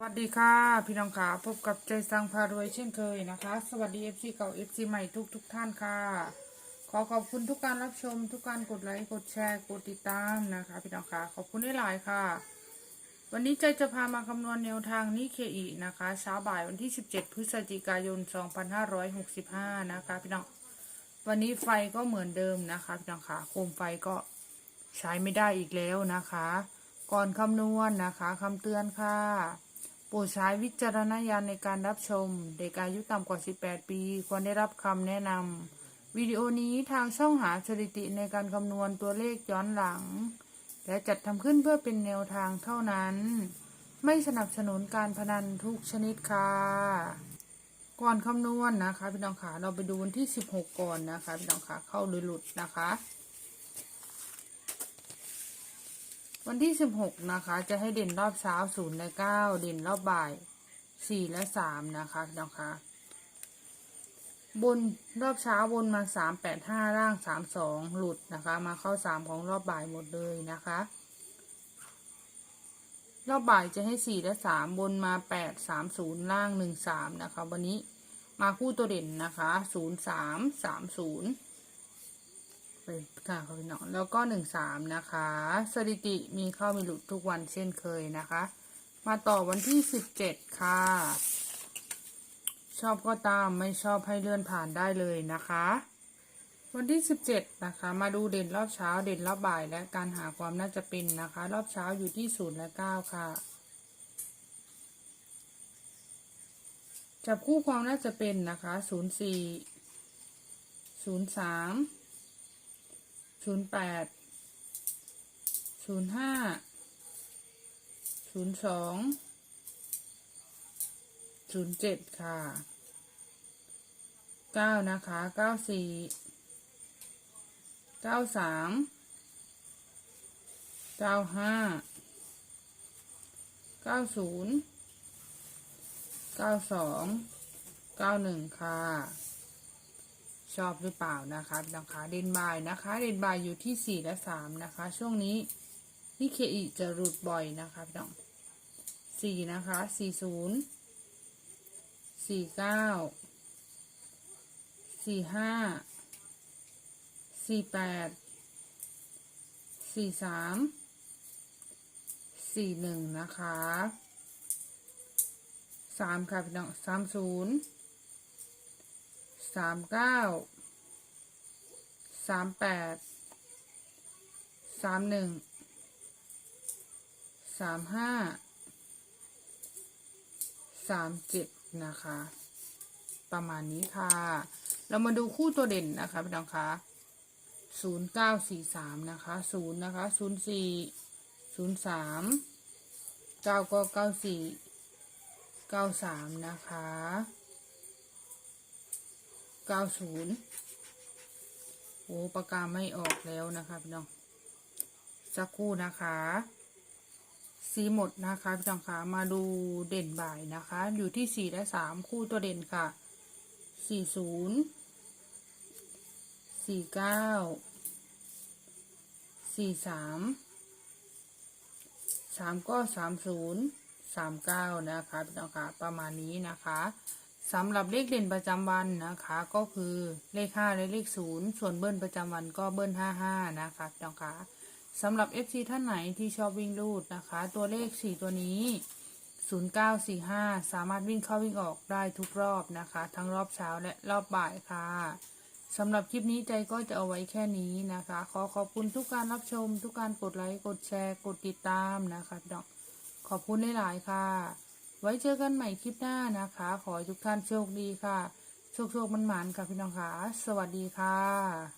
สวัสดีค่ะพี่น้องขาพบกับใจสังพารวยเช่นเคยนะคะ สวัสดี FC เก่า FC ใหม่ทุกทุกท่านค่ะ ขอขอบคุณทุกการรับชม ทุกการกดไลค์กดแชร์กดติดตามนะคะ พี่น้องขาขอบคุณได้หลายค่ะ วันนี้ใจจะพามาคำนวณแนวทางนิเคอีนะคะเช้าบ่ายวันที่ 17 พฤศจิกายน 2565 นะคะ พี่น้องวันนี้ไฟก็เหมือนเดิมนะคะพี่น้องขาโคมไฟก็ใช้ไม่ได้อีกแล้วนะคะ ก่อนคำนวณนะคะคำเตือนค่ะ โปรดใช้วิจารณญาณในการรับชม เด็กอายุต่ำกว่า 18 ปี ควรได้รับคำแนะนำวิดีโอนี้ทางช่องหาสถิติในการคำนวณตัวเลขย้อนหลัง และจัดทำขึ้นเพื่อเป็นแนวทางเท่านั้น ไม่สนับสนุนการพนันทุกชนิดค่ะ ก่อนคำนวณนะคะ พี่น้องขาเราไปดูวันที่ 16 ก่อนนะคะ พี่น้องขาเข้าหรือหลุดนะคะ วันที่16นะคะ จะให้เด่นรอบเช้า0และ9เด่นรอบบ่าย4และ3นะคะน้องคะบนรอบเช้าบนมา3 8 5ร่าง3 2หลุดนะคะ มาเข้า3ของรอบบ่ายหมดเลยนะคะ รอบบ่ายจะให้4และ3บนมา8 3 0ล่าง1 3นะคะ วันนี้มาคู่ตัวเด่นนะคะ0 3 3 0เป็น ไปค่ะพี่น้องแล้วก็หนึ่งสามนะคะ สถิติมีเข้ามีหลุดทุกวันเช่นเคยนะคะ มาต่อวันที่สิบเจ็ดค่ะ ชอบก็ตามไม่ชอบให้เลื่อนผ่านได้เลยนะคะ วันที่สิบเจ็ดนะคะ มาดูเด่นรอบเช้าเด่นรอบบ่ายและการหาความน่าจะเป็นนะคะ รอบเช้าอยู่ที่ศูนย์และเก้าค่ะจับคู่ความน่าจะเป็นนะคะศูนย์สี่ ศูนย์แปดศูนย์ห้าศูนย์สองศูนย์เจ็ดค่ะเก้านะคะเก้าสี่เก้าสามเก้าห้าเก้าศูนย์เก้าสองเก้าหนึ่งค่ะ ชอบหรือเปล่านะคะพี่น้องคะเดนบายนะคะ เดนบายอยู่ที่สี่และสามนะคะ ช่วงนี้นิเคอีจะหลุดบ่อยนะคะพี่น้องสี่นะคะสี่ศูนย์สี่เก้าสี่ห้าสี่แปดสี่สามสี่หนึ่งนะคะสามค่ะพี่น้องสามศูนย์ สามเก้าสามแปดสามหนึ่งสามห้าสามเจ็ดนะคะ ประมาณนี้ค่ะ เรามาดูคู่ตัวเด่นนะคะพี่น้องคะศูนย์เก้าสี่สามนะคะศูนย์นะคะศูนย์สี่ศูนย์สามเก้าก็เก้าสี่เก้าสามนะคะ เก้าศูนย์โอ้ปากกาไม่ออกแล้วนะคะพี่น้องสักครู่นะคะสีหมดนะคะพี่น้องคะมาดูเด่นบ่ายนะคะ อยู่ที่สี่และสามคู่ตัวเด่นค่ะสี่ศูนย์สี่เก้าสี่สามสามก็สามศูนย์สามเก้านะคะพี่น้องคะประมาณนี้นะคะ สำหรับเลขเด่นประจำวันนะคะ ก็คือเลขห้าและเลขศูนย์ส่วนเบิ้ลประจำวันก็เบิ้ลห้าห้านะคะพี่น้องคะสำหรับ FC ท่านไหนที่ชอบวิ่งรูดนะคะ ตัวเลขสี่ตัวนี้ศูนย์เก้าสี่ห้าสามารถวิ่งเข้าวิ่งออกได้ทุกรอบนะคะ ทั้งรอบเช้าและรอบบ่ายค่ะสำหรับคลิปนี้ใจก็จะเอาไว้แค่นี้นะคะ ขอขอบคุณทุกการรับชม ทุกการกดไลค์กดแชร์กดติดตามนะคะพี่น้องขอบคุณหลายๆค่ะ ไว้เจอกันใหม่คลิปหน้านะคะ ขอให้ทุกท่านโชคดีค่ะ โชคโชคมันหมานค่ะพี่น้องค่ะ สวัสดีค่ะ